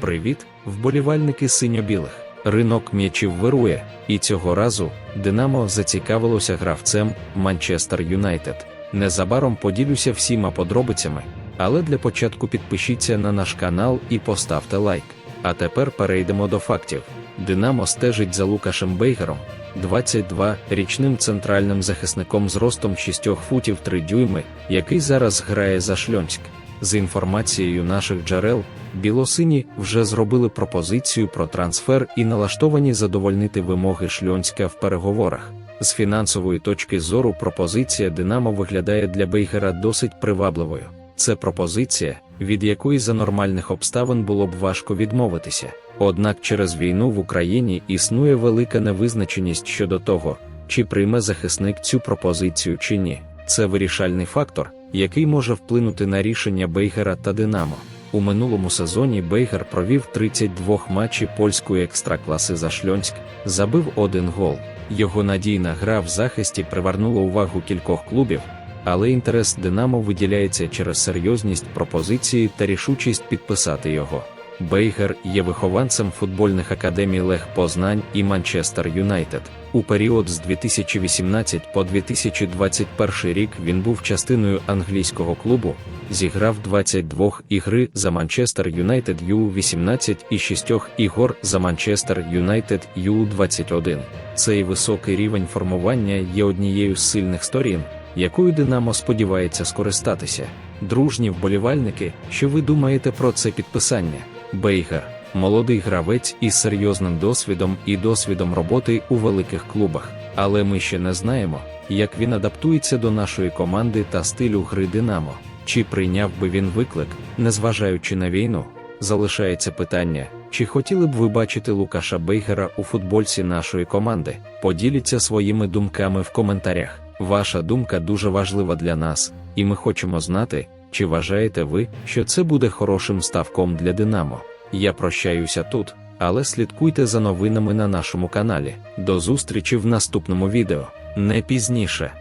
Привіт, вболівальники синьо-білих. Ринок м'ячів вирує, і цього разу Динамо зацікавилося гравцем Манчестер Юнайтед. Незабаром поділюся всіма подробицями, але для початку підпишіться на наш канал і поставте лайк. А тепер перейдемо до фактів. Динамо стежить за Лукашем Бейгером, 22 річним центральним захисником з ростом 6 футів 3 дюйми, який зараз грає за Шльонськ. За інформацією наших джерел, білосині вже зробили пропозицію про трансфер і налаштовані задовольнити вимоги Шльонська в переговорах. З фінансової точки зору пропозиція Динамо виглядає для Бейгера досить привабливою. Це пропозиція, від якої за нормальних обставин було б важко відмовитися. Однак через війну в Україні існує велика невизначеність щодо того, чи прийме захисник цю пропозицію чи ні. Це вирішальний фактор, який може вплинути на рішення Бейгера та Динамо. У минулому сезоні Бейгер провів 32 матчі польської екстракласи за Шльонськ, забив один гол. Його надійна гра в захисті привернула увагу кількох клубів, але інтерес Динамо виділяється через серйозність пропозиції та рішучість підписати його. Бейгер є вихованцем футбольних академій Лех Познань і Манчестер Юнайтед. У період з 2018 по 2021 рік він був частиною англійського клубу, зіграв 22 ігри за Манчестер Юнайтед Ю-18 і 6 ігор за Манчестер Юнайтед Ю-21. Цей високий рівень формування є однією з сильних сторін, якою Динамо сподівається скористатися. Дружні вболівальники, що ви думаєте про це підписання? Бейгер молодий гравець із серйозним досвідом і досвідом роботи у великих клубах, але ми ще не знаємо, як він адаптується до нашої команди та стилю гри Динамо. Чи прийняв би він виклик, незважаючи на війну? Залишається питання, чи хотіли б ви бачити Лукаша Бейгера у футбольці нашої команди? Поділіться своїми думками в коментарях. Ваша думка дуже важлива для нас, і ми хочемо знати, чи вважаєте ви, що це буде хорошим ставком для Динамо. Я прощаюся тут, але слідкуйте за новинами на нашому каналі. До зустрічі в наступному відео, не пізніше.